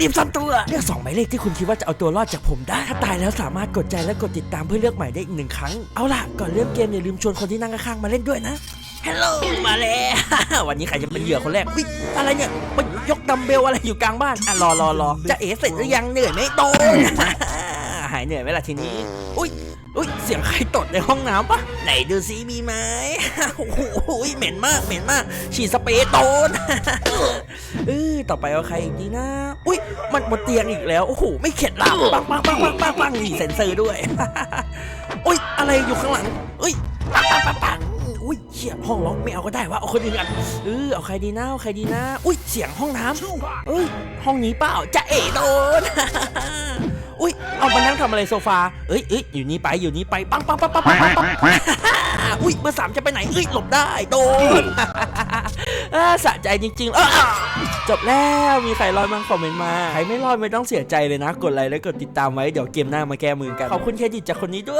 รีบซ่อนตัว เลือกสองหมายเลขที่คุณคิดว่าจะเอาตัวรอดจากผมได้ ถ้าตายแล้วสามารถกดใจและกดติดตามเพื่อเลือกหมายได้อีกหนึ่งครั้ง เอาล่ะ ก่อนเริ่มเกมอย่าลืมชวนคนที่นั่งข้างๆมาเล่นด้วยนะฮัลโหลมาแล้ว วันนี้ใครจะเป็นเหยื่อคนแรกวิอะไรเนี่ยมายกดัมเบลอะไรอยู่กลางบ้านอะรอรอรอจะเอ๋เสร็จหรือยังเหนื่อยไหมโตน หายเหนื่อยไหมล่ะทีนี้ อุ้ยอุ้ยเสียงใครตดในห้องน้ำปะไหนดูซิมีไหมโอ้โหเหม็นมากเหม็นมาก ฉีดสเปรย์โตนเออต่อไปเอาใครอีกดีนะ อุ้ยมันบนเตียงอีกแล้ว โอ้โหไม่เข็ดหลับปังปังปังปังปังปังนี่เซ็นเซอร์ด้วย อุ้ยอะไรอยู่ข้างหลังอุ้ยปังปังปังปังอุ้ยเชี่ยห้องล็อกไม่เอาก็ได้วะเอาคนอื่นกันเออเอาใครดีนะเอาใครดีนะ อุ้ยเสียงห้องน้ำเอ้ยห้องนี้เปล่าจะเอ๋โดนอุ้ยเอา มานั่งทำอะไรโซฟาเอ้ยเอ้ยอยู่นี่ไปอยู่นี่ไปปังปังปังปังปังปังปังอุ้ยเบอร์สามจะไปไหนเอ้ยหลบได้โดนสะใจจริงๆอ่าจบแล้วมีใครรอดบ้างคอมเมนต์มาใครไม่รอดไม่ต้องเสียใจเลยนะ กดไลค์และกดติดตามไว้เดี๋ยวเกมหน้ามาแก้มือกันขอบคุณเครดิตจากคนนี้ด้วย